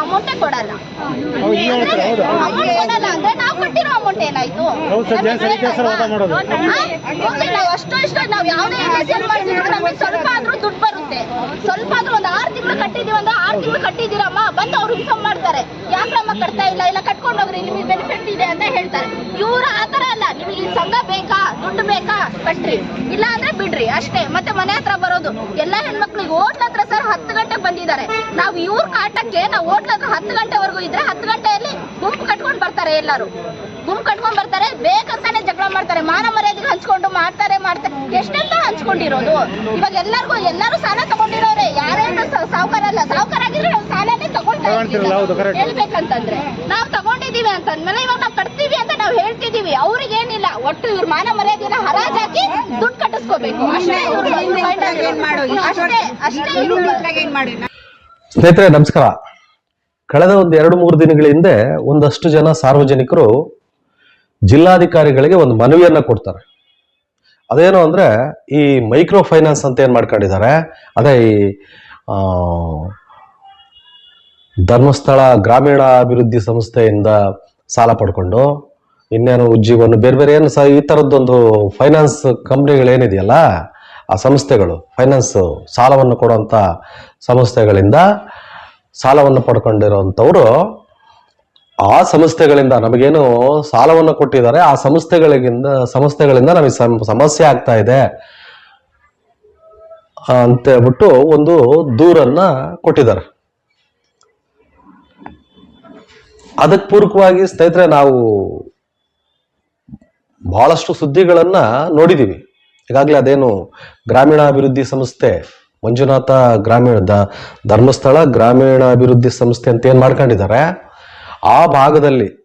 Amount ಕೊಡಲ್ಲ. ಅಂದ್ರೆ ನಾವು ಕಟ್ಟಿರೋ ಅಮೌಂಟ್ ಏನಾಯ್ತು? ಹೌದು ಸರ್, ಜನ ಅಮೌಂಟ್ ಸರ್ ವಾದ ಮಾಡೋದು. ಹಾ? ನಾವು ಅಷ್ಟು ಇಷ್ಟು ನಾವು ಯಾವುದೇ ಮಾಡ್ತಿದ್ರು ನಮಗೆ ಸ್ವಲ್ಪ ಆದ್ರೂ ದುಡ್ಡು ಬರುತ್ತೆ. ಸ್ವಲ್ಪ ಆದ್ರೂ ಒಂದು ಆರು ತಿಂಗಳು ಕಟ್ಟಿದೀವಿ ಅಂದ್ರೆ ಆರು ತಿಂಗಳು ಕಟ್ಟಿದ್ದೀರಮ್ಮ ಬಂದು ಅವ್ರು ಇನ್ಫಾರ್ಮ್ ಮಾಡ್ತಾರೆ. ಯಾಕಮ್ಮ ಕಟ್ತಾ ಇಲ್ಲ? ಇಲ್ಲ ಕಟ್ಕೊಂಡು ಹೋಗ್ರಿ ನಿಮಗೆ ಬೆನಿಫಿಟ್ ಇದೆ ಅಂತ ಹೇಳ್ತಾರೆ. ಇವ್ರು ಆತರ ಅಲ್ಲ ನಿಮಗೆ ಸಂಘ ಬೇಕಾ? ದುಡ್ಡು ಬೇಕಾ? ಕಟ್ರಿ. ಇಲ್ಲ ಅಂದ್ರೆ ಬಿಡ್ರಿ ಅಷ್ಟೇ. ಮತ್ತೆ ಮನೆ ಹತ್ರ ಬರೋದು. ಎಲ್ಲ ಹೆಣ್ಮಕ್ಳಿಗೆ ಹೋಟ್ಲ ಹತ್ರ ಸರ್ ಹತ್ತು ಗಂಟೆಗೆ ಬಂದಿದ್ದಾರೆ ನಾವು ಕಾಟಕ್ಕೆ ನಾವು ಹೋಟ್ಲ ಹತ್ರ ಹತ್ತು ಗಂಟೆವರೆಗೂ ಇದ್ರೆ ಹತ್ತು ಗಂಟೆಯಲ್ಲಿ ಗುಂಪು ಕಟ್ಕೊಂಡು ಬರ್ತಾರೆ ಎಲ್ಲರೂ ಗುಂಪು ಕಟ್ಕೊಂಡು ಬರ್ತಾರೆ ಬೇಕಂತಾನೆ ಜಗಳ ಮಾಡ್ತಾರೆ ಮಾನ ಮರ್ಯಾದೆಗೆ ಹಂಚ್ಕೊಂಡು ಮಾಡ್ತಾರೆ ಮಾಡ್ತಾರೆ ಎಷ್ಟೆಲ್ಲ ಹಂಚ್ಕೊಂಡಿರೋದು ಇವಾಗ ಎಲ್ಲರಿಗೂ ಎಲ್ಲರೂ ಸಾಲ ತಗೊಂಡಿರೋರೆ ಯಾರೇನು ಸಾವುಕಾರ ಅಲ್ಲ ಸಾವುಕಾರ ಆಗಿದ್ರೆ ನಾವು ಸಾಲನೇ ತಗೊಳ್ತಾ. ಹೇಳ್ಬೇಕಂತಂದ್ರೆ ನಾವು ತಗೊಂಡಿದೀವಿ ಅಂತಂದ್ಮೇಲೆ ಇವಾಗ ನಾವು ಕಟ್ತೀವಿ ಅಂತ ನಾವು ಹೇಳ್ತಿದೀವಿ ಅವ್ರಿಗೆ ಏನಿಲ್ಲ ಒಟ್ಟು ಇವ್ರ ಮಾನ ಮರ್ಯಾದೆನ ಹರಾಜಾಕಿ ದುಡ್ಡು ಕಟ್ಟಿಸ್ಕೋಬೇಕು ಅಷ್ಟೇ. ಅಷ್ಟೇ ಅಷ್ಟೇ ಸ್ನೇಹಿತರೆ, ನಮಸ್ಕಾರ. ಕಳೆದ ಒಂದು ಎರಡು ಮೂರು ದಿನಗಳ ಹಿಂದೆ ಒಂದಷ್ಟು ಜನ ಸಾರ್ವಜನಿಕರು ಜಿಲ್ಲಾಧಿಕಾರಿಗಳಿಗೆ ಒಂದು ಮನವಿಯನ್ನ ಕೊಡ್ತಾರೆ. ಅದೇನು ಅಂದ್ರೆ, ಈ ಮೈಕ್ರೋ ಫೈನಾನ್ಸ್ ಅಂತ ಏನ್ ಮಾಡ್ಕೊಂಡಿದ್ದಾರೆ, ಅದೇ ಈ ಧರ್ಮಸ್ಥಳ ಗ್ರಾಮೀಣ ಅಭಿವೃದ್ಧಿ ಸಂಸ್ಥೆಯಿಂದ ಸಾಲ ಪಡ್ಕೊಂಡು, ಇನ್ನೇನು ಉಜ್ಜೀವನ ಬೇರೆ ಬೇರೆ ಏನು ಸಹ ಈ ಥರದ್ದೊಂದು ಫೈನಾನ್ಸ್ ಕಂಪ್ನಿಗಳೇನಿದೆಯಲ್ಲ, ಆ ಸಂಸ್ಥೆಗಳು, ಫೈನಾನ್ಸ್ ಸಾಲವನ್ನು ಕೊಡುವಂಥ ಸಂಸ್ಥೆಗಳಿಂದ ಸಾಲವನ್ನು ಪಡ್ಕೊಂಡಿರೋಂಥವ್ರು ಆ ಸಂಸ್ಥೆಗಳಿಂದ ನಮಗೇನು ಸಾಲವನ್ನು ಕೊಟ್ಟಿದ್ದಾರೆ, ಆ ಸಂಸ್ಥೆಗಳಿಗಿಂದ, ಸಂಸ್ಥೆಗಳಿಂದ ನಮಗೆ ಸಮ್- ಸಮಸ್ಯೆ ಆಗ್ತಾ ಇದೆ ಅಂತ ಹೇಳ್ಬಿಟ್ಟು ಒಂದು ದೂರನ್ನ ಕೊಟ್ಟಿದ್ದಾರೆ. ಅದಕ್ಕೆ ಪೂರಕವಾಗಿ ಸ್ನೇಹಿತರೆ ನಾವು ಬಹಳಷ್ಟು ಸುದ್ದಿಗಳನ್ನ ನೋಡಿದೀವಿ. ಈಗಾಗಲೇ ಅದೇನು ಗ್ರಾಮೀಣಾಭಿವೃದ್ಧಿ ಸಂಸ್ಥೆ ಮಂಜುನಾಥ ಗ್ರಾಮೀಣ ಧರ್ಮಸ್ಥಳ ಗ್ರಾಮೀಣಾಭಿವೃದ್ಧಿ ಸಂಸ್ಥೆ ಅಂತ ಏನು ಮಾಡ್ಕೊಂಡಿದ್ದಾರೆ? ಆ ಭಾಗದಲ್ಲಿ